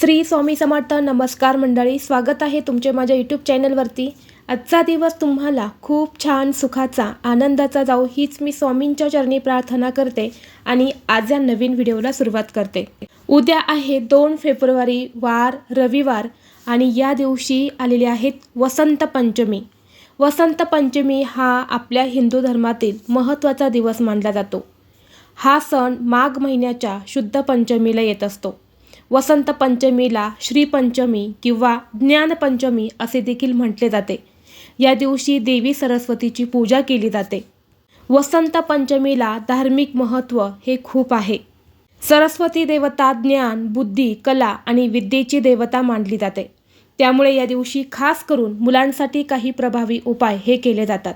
श्री स्वामी समर्थ नमस्कार मंडळी स्वागत आहे तुमचे माझ्या यूट्यूब चॅनलवरती आजचा दिवस तुम्हाला खूप छान सुखाचा आनंदाचा जाऊ हीच मी स्वामींच्या चरणी प्रार्थना करते आणि आज या नवीन व्हिडिओला सुरुवात करते. उद्या आहे दोन फेब्रुवारी वार रविवार आणि या दिवशी आलेले आहेत वसंत पंचमी. वसंत पंचमी हा आपल्या हिंदू धर्मातील महत्त्वाचा दिवस मानला जातो. हा सण माघ महिन्याच्या शुद्ध पंचमीला येत असतो. वसंत पंचमीला श्रीपंचमी किंवा ज्ञानपंचमी असे देखील म्हटले जाते. या दिवशी देवी सरस्वतीची पूजा केली जाते. वसंत पंचमीला धार्मिक महत्त्व हे खूप आहे. सरस्वती देवता ज्ञान बुद्धी कला आणि विद्येची देवता मानली जाते. त्यामुळे या दिवशी खास करून मुलांसाठी काही प्रभावी उपाय हे केले जातात.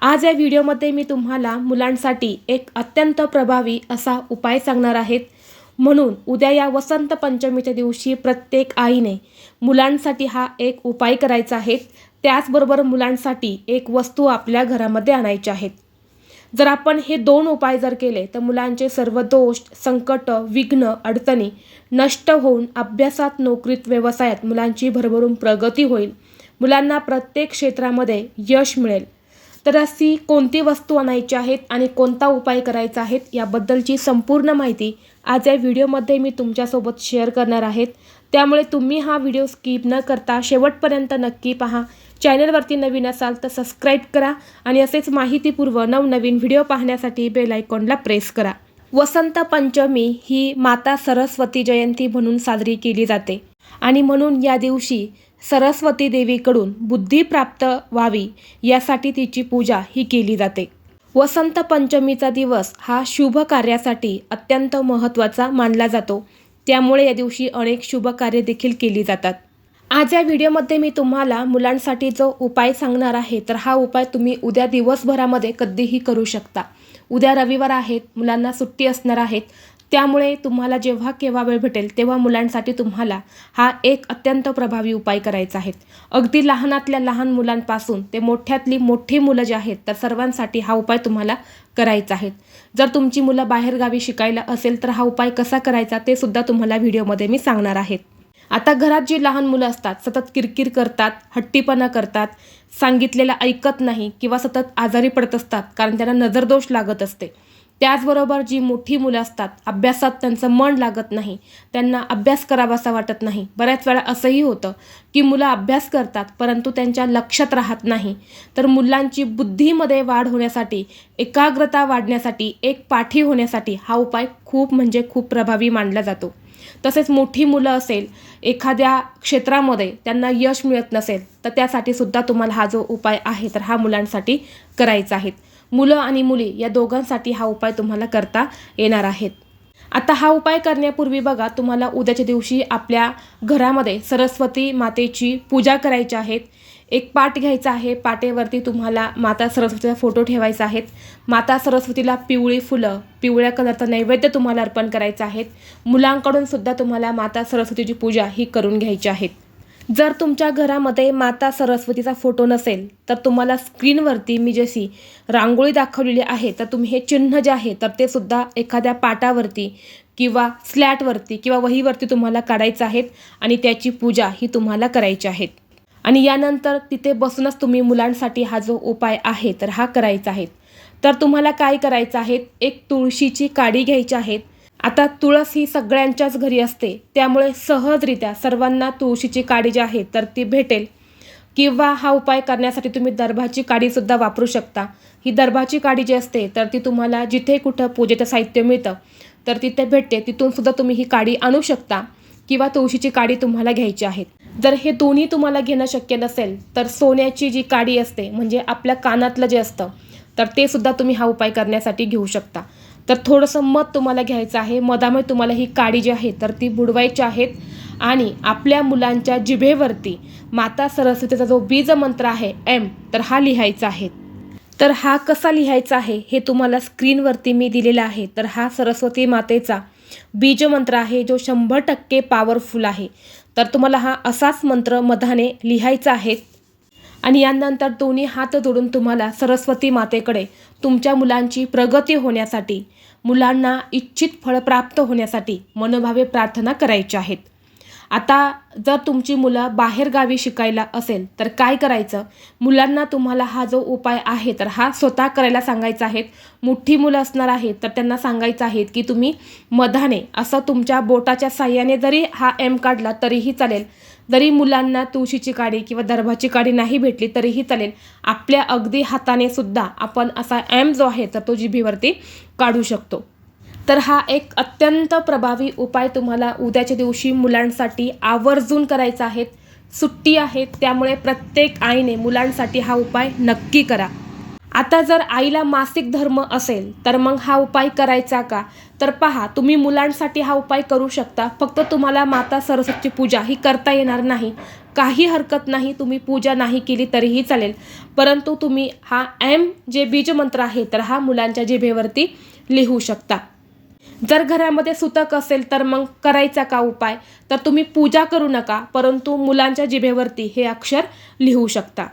आज या व्हिडिओमध्ये मी तुम्हाला मुलांसाठी एक अत्यंत प्रभावी असा उपाय सांगणार आहेत म्हणून उद्या या वसंत पंचमीच्या दिवशी प्रत्येक आईने मुलांसाठी हा एक उपाय करायचा आहे. त्याचबरोबर मुलांसाठी एक वस्तू आपल्या घरामध्ये आणायच्या आहेत जर आपण हे दोन उपाय जर केले तर मुलांचे सर्व दोष संकट विघ्न अडचणी नष्ट होऊन अभ्यासात नोकरीत व्यवसायात मुलांची भरभरून प्रगती होईल. मुलांना प्रत्येक क्षेत्रामध्ये यश मिळेल. तर अशी कोणती वस्तू आणायची आहेत आणि कोणता उपाय करायचा आहेत याबद्दलची संपूर्ण माहिती आज या व्हिडिओमध्ये मी तुमच्यासोबत शेअर करणार आहेत. त्यामुळे तुम्ही हा व्हिडिओ स्किप न करता शेवटपर्यंत नक्की पहा. चॅनलवरती नवीन असाल तर सबस्क्राईब करा आणि असेच माहितीपूर्व नवनवीन व्हिडिओ पाहण्यासाठी बेल आयकॉनला प्रेस करा. वसंत पंचमी ही माता सरस्वती जयंती म्हणून साजरी केली जाते. आणि म्हणून या दिवशी सरस्वती देवीकडून बुद्धी प्राप्त व्हावी यासाठी तिची पूजा ही केली जाते. वसंत पंचमीचा दिवस हा शुभ कार्यासाठी अत्यंत महत्त्वाचा मानला जातो. त्यामुळे या दिवशी अनेक शुभ कार्य देखील केली जातात. आज या व्हिडिओमध्ये मी तुम्हाला मुलांसाठी जो उपाय सांगणार आहे तर हा उपाय तुम्ही उद्या दिवसभरामध्ये कधीही करू शकता. उद्या रविवार आहेत मुलांना सुट्टी असणार आहेत त्यामुळे तुम्हाला जेव्हा केव्हा वेळ भेटेल तेव्हा मुलांसाठी तुम्हाला हा एक अत्यंत प्रभावी उपाय करायचा आहे. अगदी लहानातल्या लहान मुलांपासून ते मोठ्यातली मोठी मुलं जे आहेत तर सर्वांसाठी हा उपाय तुम्हाला करायचा आहे. जर तुमची मुलं बाहेरगावी शिकायला असेल तर हा उपाय कसा करायचा ते सुद्धा तुम्हाला व्हिडिओमध्ये मी सांगणार आहेत आता घरात जी लहान मुलं असतात सतत किरकिर करतात हट्टीपणा करतात सांगितलेलं ऐकत नाही किंवा सतत आजारी पडत असतात कारण त्यांना नजरदोष लागत असते. त्याचबरोबर जी मोठी मुलं असतात अभ्यासात त्यांचं मन लागत नाही त्यांना अभ्यास करावासा वाटत नाही. बऱ्याच वेळा असंही होतं की मुलं अभ्यास करतात परंतु त्यांच्या लक्षात राहत नाही. तर मुलांची बुद्धीमध्ये वाढ होण्यासाठी एकाग्रता वाढण्यासाठी एक पाठी होण्यासाठी हा उपाय खूप म्हणजे खूप प्रभावी मानला जातो. तसेच मोठी मुलं असेल एखाद्या क्षेत्रामध्ये त्यांना यश मिळत नसेल तर त्यासाठी सुद्धा तुम्हाला हा जो उपाय आहे तर हा मुलांसाठी करायचा आहे. मुलं आणि मुली या दोघांसाठी हा उपाय तुम्हाला करता येणार आहेत. आता हा उपाय करण्यापूर्वी बघा तुम्हाला उद्याच्या दिवशी आपल्या घरामध्ये सरस्वती मातेची पूजा करायची आहेत एक पाट घ्यायचा आहे. पाटेवरती तुम्हाला माता सरस्वतीचा फोटो ठेवायचा आहेत माता सरस्वतीला पिवळी फुलं पिवळ्या कलरचा नैवेद्य तुम्हाला अर्पण करायचं आहेत मुलांकडून सुद्धा तुम्हाला माता सरस्वतीची पूजा ही करून घ्यायची आहेत जर तुमच्या घरामध्ये माता सरस्वतीचा फोटो नसेल तर तुम्हाला स्क्रीनवरती मी जशी रांगोळी दाखवलेली आहे तर तुम्ही हे चिन्ह जे आहे तर ते सुद्धा एखाद्या पाटावरती किंवा स्लॅटवरती किंवा वहीवरती तुम्हाला काढायचं आहेत आणि त्याची पूजा ही तुम्हाला करायची आहेत. आणि यानंतर तिथे बसूनच तुम्ही मुलांसाठी हा जो उपाय आहे तर हा करायचा आहे. तर तुम्हाला काय करायचं आहे? एक तुळशीची काडी घ्यायची आहेत आता तुळस ही सगळ्यांच्याच घरी असते. त्यामुळे सहजरित्या सर्वांना तुळशीची काडी जी आहे तर ती भेटेल. किंवा हा उपाय करण्यासाठी तुम्ही दर्भाची काडीसुद्धा वापरू शकता. ही दर्भाची काडी जी असते तर ती तुम्हाला जिथे कुठं पूजेचं साहित्य मिळतं तर तिथे भेटते. तिथून सुद्धा तुम्ही ही काडी आणू शकता किंवा तुळशीची काडी तुम्हाला घ्यायची आहे. जर हे दोन्ही तुम्हाला घेणं शक्य नसेल तर सोन्याची जी काडी असते म्हणजे आपल्या कानातलं जे असतं तर ते सुद्धा तुम्ही हा उपाय करण्यासाठी घेऊ शकता. तर थोडंसं मध तुम्हाला घ्यायचं आहे. मधामुळे तुम्हाला ही काडी जी आहे तर ती बुडवायची आहेत. आणि आपल्या मुलांच्या जिभेवरती माता सरस्वतीचा जो बीज मंत्र आहे एम तर हा लिहायचा आहे. तर हा कसा लिहायचा आहे हे तुम्हाला स्क्रीनवरती मी दिलेला आहे. तर हा सरस्वती मातेचा बीजमंत्र आहे जो शंभर टक्के पॉवरफुल आहे. तर तुम्हाला हा असाच मंत्र मधाने लिहायचा आहे. आणि यानंतर दोन्ही हात जोडून तुम्हाला सरस्वती मातेकडे तुमच्या मुलांची प्रगती होण्यासाठी मुलांना इच्छित फळ प्राप्त होण्यासाठी मनोभावे प्रार्थना करायच्या आहेत. आता जर तुमची मुलं बाहेरगावी शिकायला असेल तर काय करायचं? मुलांना तुम्हाला हा जो उपाय आहे तर हा स्वतः करायला सांगायचा आहे. मोठी मुलं असणार आहेत तर त्यांना सांगायचं आहे की तुम्ही मधाने असं तुमच्या बोटाच्या साह्याने जरी हा एम काढला तरीही चालेल जरी मुलांना तुळशीची काडी किंवा दर्भाची काडी नाही भेटली तरीही चालेल. आपल्या अगदी हाताने सुद्धा आपण असा ॲम जो आहे तर तो जिभेवरती काढू शकतो. तर हा एक अत्यंत प्रभावी उपाय तुम्हाला उद्याच्या दिवशी मुलांसाठी आवर्जून करायचा आहे. सुट्टी आहे त्यामुळे प्रत्येक आईने मुलांसाठी हा उपाय नक्की करा. आता जर आईला मासिक धर्म असेल तर मग हा उपाय करायचा का? तर पहा तुम्ही मुलांसाठी हा उपाय करू शकता. फक्त तुम्हाला माता सरस्वतीची पूजा ही करता येणार नाही. काही हरकत नाही तुम्ही पूजा नाही केली तरीही चालेल. परंतु तुम्ही हा एम जे बीजमंत्र आहे तर हा मुलांच्या जिभेवरती लिहू शकता. जर घरामध्ये सुतक असेल तर मग करायचा का उपाय? तर तुम्ही पूजा करू नका परंतु मुलांच्या जिभेवरती हे अक्षर लिहू शकता.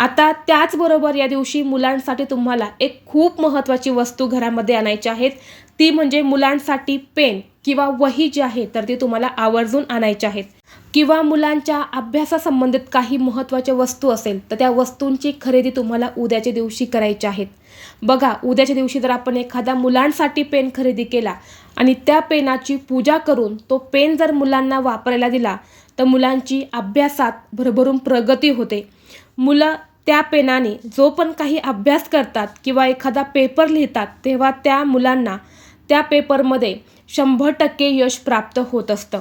आता त्याचबरोबर या दिवशी मुलांसाठी तुम्हाला एक खूप महत्त्वाची वस्तू घरामध्ये आणायची आहेत. ती म्हणजे मुलांसाठी पेन किंवा वही जी आहे तर ती तुम्हाला आवर्जून आणायची आहेत. किंवा मुलांच्या अभ्यासासंबंधित काही महत्त्वाच्या वस्तू असेल तर त्या वस्तूंची खरेदी तुम्हाला उद्याच्या दिवशी करायची आहेत. बघा उद्याच्या दिवशी जर आपण एखादा मुलांसाठी पेन खरेदी केला आणि त्या पेनाची पूजा करून तो पेन जर मुलांना वापरायला दिला तर मुलांची अभ्यासात भरभरून प्रगती होते. मुलं त्या पेनाने जो पण काही अभ्यास करतात किंवा एखादा पेपर लिहितात तेव्हा त्या मुलांना त्या पेपरमध्ये शंभर टक्के यश प्राप्त होत असतं.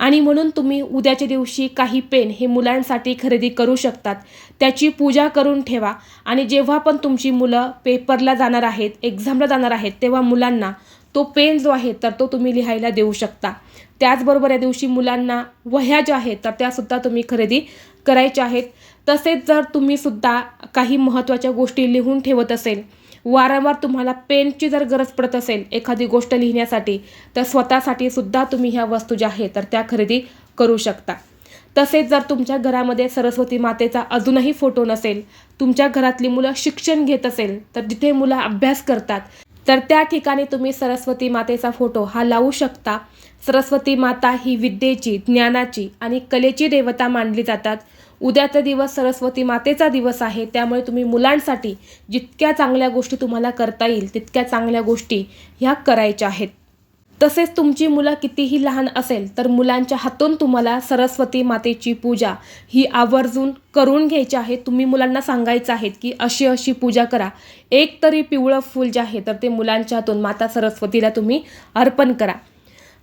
आणि म्हणून तुम्ही उद्याच्या दिवशी काही पेन हे मुलांसाठी खरेदी करू शकतात. त्याची पूजा करून ठेवा. आणि जेव्हा पण तुमची मुलं पेपरला जाणार आहेत एक्झामला जाणार आहेत तेव्हा मुलांना तो पेन जो आहे तर तो तुम्ही लिहायला देऊ शकता. त्याचबरोबर या दिवशी मुलांना वह्या ज्या आहेत तर त्यासुद्धा तुम्ही खरेदी करायच्या आहेत. तसेच जर तुम्ही सुद्धा काही महत्त्वाच्या गोष्टी लिहून ठेवत असेल वारंवार तुम्हाला पेनची जर गरज पडत असेल एखादी गोष्ट लिहिण्यासाठी तर स्वतःसाठी सुद्धा तुम्ही ह्या वस्तू ज्या आहेत तर त्या खरेदी करू शकता. तसेच जर तुमच्या घरामध्ये सरस्वती मातेचा अजूनही फोटो नसेल तुमच्या घरातली मुलं शिक्षण घेत असेल तर जिथे मुलं अभ्यास करतात तर त्या ठिकाणी तुम्ही सरस्वती मातेचा फोटो हा लावू शकता. सरस्वती माता ही विद्येची ज्ञानाची आणि कलेची देवता मानली जातात. उद्याचा दिवस सरस्वती मातेचा दिवस आहे. त्यामुळे तुम्ही मुलांसाठी जितक्या चांगल्या गोष्टी तुम्हाला करता येईल तितक्या चांगल्या गोष्टी ह्या करायच्या आहेत. तसेच तुमची मुलं कितीही लहान असेल तर मुलांच्या हातून तुम्हाला सरस्वती मातेची पूजा ही आवर्जून करून घ्यायची आहे. तुम्ही मुलांना सांगायचं आहे की अशी अशी पूजा करा. एक तरी पिवळं फूल जे आहे तर ते मुलांच्या हातून माता सरस्वतीला तुम्ही अर्पण करा.